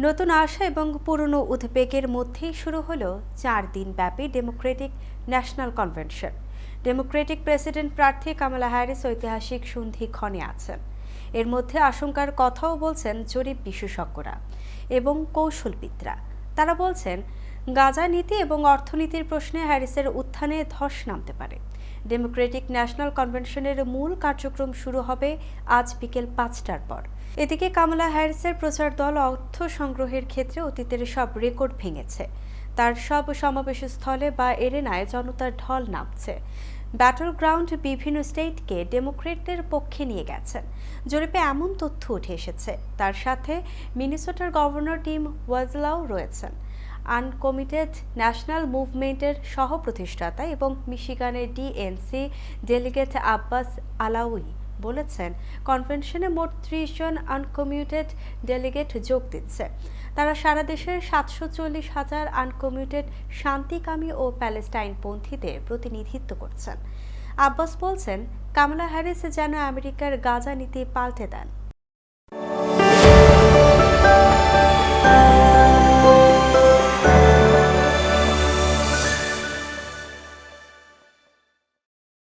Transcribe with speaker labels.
Speaker 1: নতুন আশা এবং পুরনো উদ্বেগের মধ্যেই শুরু হলো চার দিন ব্যাপী Democratic National Convention Democratic President প্রার্থী কামালা হ্যারিস ঐতিহাসিক সন্ধিক্ষণে আছেন। এর মধ্যে আশঙ্কার কথাও বলছেন জরিপ বিশেষজ্ঞরা এবং কৌশলবিদরা। তারা বলছেন গাজা নীতি এবং অর্থনীতির প্রশ্নে হ্যারিসের উত্থানে ধস নামতে পারে। ডেমোক্রেটিক ন্যাশনাল কনভেনশনের মূল কার্যক্রম শুরু হবে আজ বিকেল পাঁচটার পর। এদিকে কামলা হ্যারিসের প্রচার দল অর্থ সংগ্রহের ক্ষেত্রে অতীতের সব রেকর্ড ভেঙেছে। তার সব সমাবেশ স্থলে বা এরেনায় জনতার ঢল নামছে। ব্যাটল গ্রাউন্ড বিভিন্ন স্টেটকে ডেমোক্রেটদের পক্ষে নিয়ে গেছেন। জরিপে এমন তথ্য উঠে এসেছে। তার সাথে মিনিসোটার গভর্নর টিম ওয়াজলাও রয়েছেন। আনকমিটেড ন্যাশনাল মুভমেন্টের সহ প্রতিষ্ঠাতা এবং মিশিগানের ডিএনসি ডেলিগেট আব্বাস আলাউই বলেছেন, কনভেনশনে মোট ত্রিশ জন আনকমিউটেড ডেলিগেট যোগ দিচ্ছে। তারা সারা দেশের সাতশো চল্লিশ হাজার আনকমিউটেড শান্তিকামী ও প্যালেস্টাইনপন্থীদের প্রতিনিধিত্ব করছেন। আব্বাস বলছেন, কামলা হ্যারিস যেন আমেরিকার গাজা নীতি পাল্টে দেন।